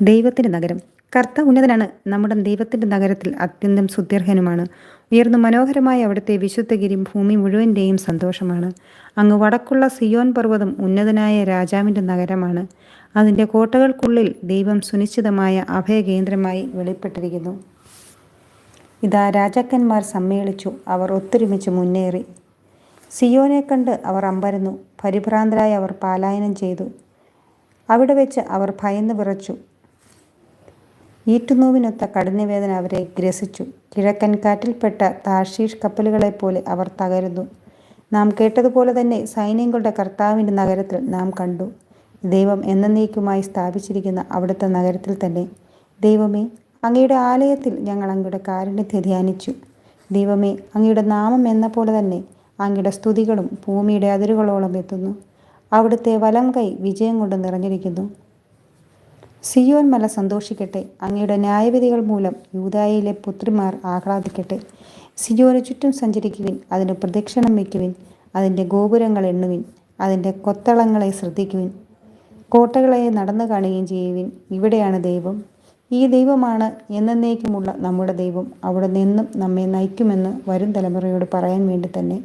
ദൈവത്തിന്റെ നഗരം. കർത്ത ഉന്നതനാണ്. നമ്മുടെ ദൈവത്തിന്റെ നഗരത്തിൽ അത്യന്തം സുദീർഘനുമാണ് ഉയർന്നു മനോഹരമായ അവിടുത്തെ വിശുദ്ധഗിരി ഭൂമി മുഴുവന്റെയും സന്തോഷമാണ്. അങ്ങ് വടക്കുള്ള സിയോൻ പർവതം ഉന്നതനായ രാജാവിന്റെ നഗരമാണ്. അതിന്റെ കോട്ടകൾക്കുള്ളിൽ ദൈവം സുനിശ്ചിതമായ അഭയകേന്ദ്രമായി വെളിപ്പെട്ടിരിക്കുന്നു. ഇതാ രാജാക്കന്മാർ സമ്മേളിച്ചു. അവർ ഒത്തൊരുമിച്ച് മുന്നേറി. സിയോനെ കണ്ട് അവർ അമ്പരന്നു. പരിഭ്രാന്തരായി അവർ പാലായനം ചെയ്തു. അവിടെ വെച്ച് അവർ ഭയന്ന് വിറച്ചു. ഈറ്റുനോവിനൊത്ത കഠിനവേദന അവരെ ഗ്രസിച്ചു. കിഴക്കൻ കാറ്റിൽപ്പെട്ട താഷീഷ് കപ്പലുകളെപ്പോലെ അവർ തകരുന്നു. നാം കേട്ടതുപോലെ തന്നെ സൈന്യങ്ങളുടെ കർത്താവിന്റെ നഗരത്തിൽ നാം കണ്ടു. ദൈവം എന്നേക്കുമായി സ്ഥാപിച്ചിരിക്കുന്ന അവിടുത്തെ നഗരത്തിൽ തന്നെ ദൈവമേ അങ്ങയുടെ ആലയത്തിൽ ഞങ്ങൾ അങ്ങയുടെ കാരുണ്യത്തെ ധ്യാനിച്ചു. ദൈവമേ അങ്ങയുടെ നാമം എന്ന പോലെ തന്നെ അങ്ങയുടെ സ്തുതികളും ഭൂമിയുടെ അതിരുകളോളം എത്തുന്നു. അവിടുത്തെ വലം കൈ വിജയം കൊണ്ട് നിറഞ്ഞിരിക്കുന്നു. സിയോൻ മല സന്തോഷിക്കട്ടെ. അങ്ങയുടെ ന്യായവിധികൾ മൂലം യൂതായയിലെ പുത്രിമാർ ആഹ്ലാദിക്കട്ടെ. സിയോന് ചുറ്റും സഞ്ചരിക്കുവിൻ അതിന് പ്രദക്ഷിണം വയ്ക്കുവിൻ അതിന്റെ ഗോപുരങ്ങൾ എണ്ണുവിൻ അതിന്റെ കൊത്തളങ്ങളെ ശ്രദ്ധിക്കുവിൻ. കോട്ടകളെ നടന്നു കാണുകയും ചെയ്യുവിൻ. ഇവിടെയാണ് ദൈവം. ഈ ദൈവമാണ് എന്നേക്കുമുള്ള നമ്മുടെ ദൈവം. അവിടെ നിന്നും നമ്മെ നയിക്കുമെന്ന് വരും തലമുറയോട് പറയാൻ വേണ്ടി തന്നെ.